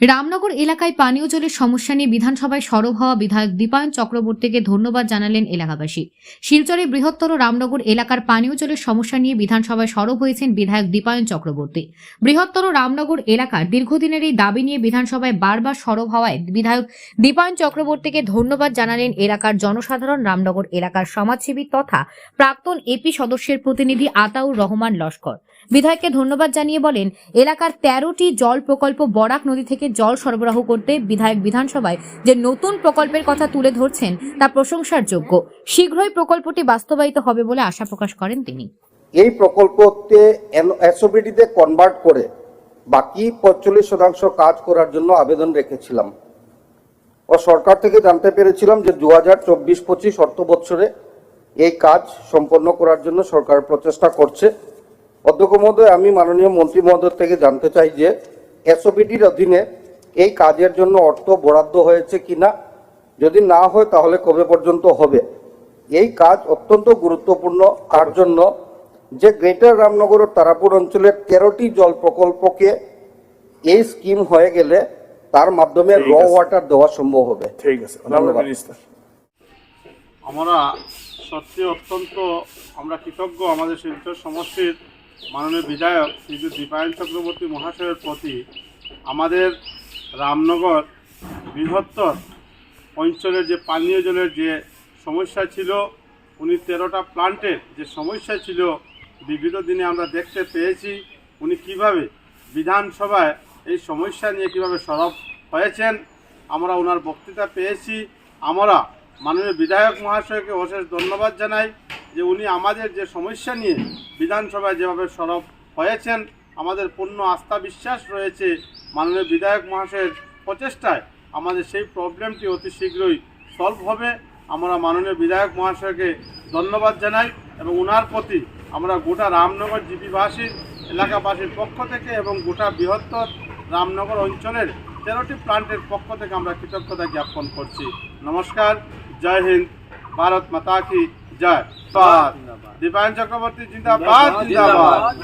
রামনগর এলাকায় পানীয় জলের সমস্যা নিয়ে বিধানসভায় সরব হওয়া বিধায়ক দীপায়ন চক্রবর্তীকে ধন্যবাদ জানালেন এলাকাবাসী। শিলচরে বৃহত্তর রামনগর এলাকার পানীয় জলের সমস্যা নিয়ে বিধানসভায় সরব হয়েছেন বিধায়ক দীপায়ন চক্রবর্তী। বৃহত্তর রামনগর এলাকার দীর্ঘদিনের এই দাবি নিয়ে বিধানসভায় বারবার সরব হওয়ায় বিধায়ক দীপায়ন চক্রবর্তীকে ধন্যবাদ জানালেন এলাকার জনসাধারণ, রামনগর এলাকার সমাজসেবী তথা প্রাক্তন এপি সদস্যের প্রতিনিধি আতাউর রহমান লস্কর। বিধায়ককে ধন্যবাদ জানিয়ে বলেন, এলাকার তেরোটি জল প্রকল্প বরাক নদী থেকে জল সরবরাহ করতে বিধায়ক বিধানসভায় যে নতুন প্রকল্পের কথা তুলে ধরছেন, তা প্রশংসার যোগ্য। শীঘ্রই প্রকল্পটি বাস্তবায়িত হবে বলে আশা প্রকাশ করেন তিনি। এই প্রকল্পতে এসওপিডিতে কনভার্ট করে বাকি পঁয়তাল্লিশ শতাংশ কাজ করার জন্য আবেদন রেখেছিলাম। ও সরকার থেকে জানতে পেরেছিলাম যে দু হাজার চব্বিশ পঁচিশ অর্থ বছরে এই কাজ সম্পন্ন করার জন্য সরকার প্রচেষ্টা করছে। অধ্যক্ষ মহোদয়, আমি মাননীয় মন্ত্রী মহোদয় থেকে জানতে চাই যে এসওপিডির অধীনে এই কাজের জন্য অর্থ বরাদ্দ হয়েছে কিনা যদি না হয় তাহলে কবে পর্যন্ত হবে? এই কাজ অত্যন্ত গুরুত্বপূর্ণ। তার জন্য যে গ্রেটার রামনগর ও তারাপুর অঞ্চলের তেরোটি জল প্রকল্পকে এই স্কিম হয়ে গেলে তার মাধ্যমে র ওয়াটার দেওয়া সম্ভব হবে। ঠিক আছে। ধন্যবাদ। আমরা সত্যি অত্যন্ত আমরা কৃতজ্ঞ আমাদের শিলচর সমষ্টির মাননীয় বিধায়ক শ্রী দীপায়ন চক্রবর্তী মহাশয়ের প্রতি আমাদের রামনগর বৃহত্তর অঞ্চলের যে পানীয় জলের যে সমস্যা ছিল, উনি তেরোটা প্লান্টের যে সমস্যা ছিল, বিগত দিনে আমরা দেখতে পেয়েছি, উনি কীভাবে বিধানসভায় এই সমস্যা নিয়ে কীভাবে সরব হয়েছেন, আমরা ওনার বক্তৃতা পেয়েছি। আমরা মাননীয় বিধায়ক মহাশয়কে অশেষ ধন্যবাদ জানাই। যে উনি আমাদের যে সমস্যা নিয়ে বিধানসভায় যেভাবে সরব হয়েছেন, আমাদের পূর্ণ আস্থা বিশ্বাস রয়েছে মাননীয় বিধায়ক মহাশয়ের প্রচেষ্টায়, আমাদের সেই প্রবলেমটি অতি শীঘ্রই সলভ হবে। আমরা মাননীয় বিধায়ক মহাশয়কে ধন্যবাদ জানাই এবং ওনার প্রতি আমরা গোটা রামনগর জিপিবাসী এলাকাবাসীর পক্ষ থেকে এবং গোটা বৃহত্তর রামনগর অঞ্চলের তেরোটি প্লান্টের পক্ষ থেকে আমরা কৃতজ্ঞতা জ্ঞাপন করছি। নমস্কার, জয় হিন্দ, ভারত মাতা কি জয় দীপায়ন চক্রবর্তী জিন্দাবাদ জিন্দাবাদ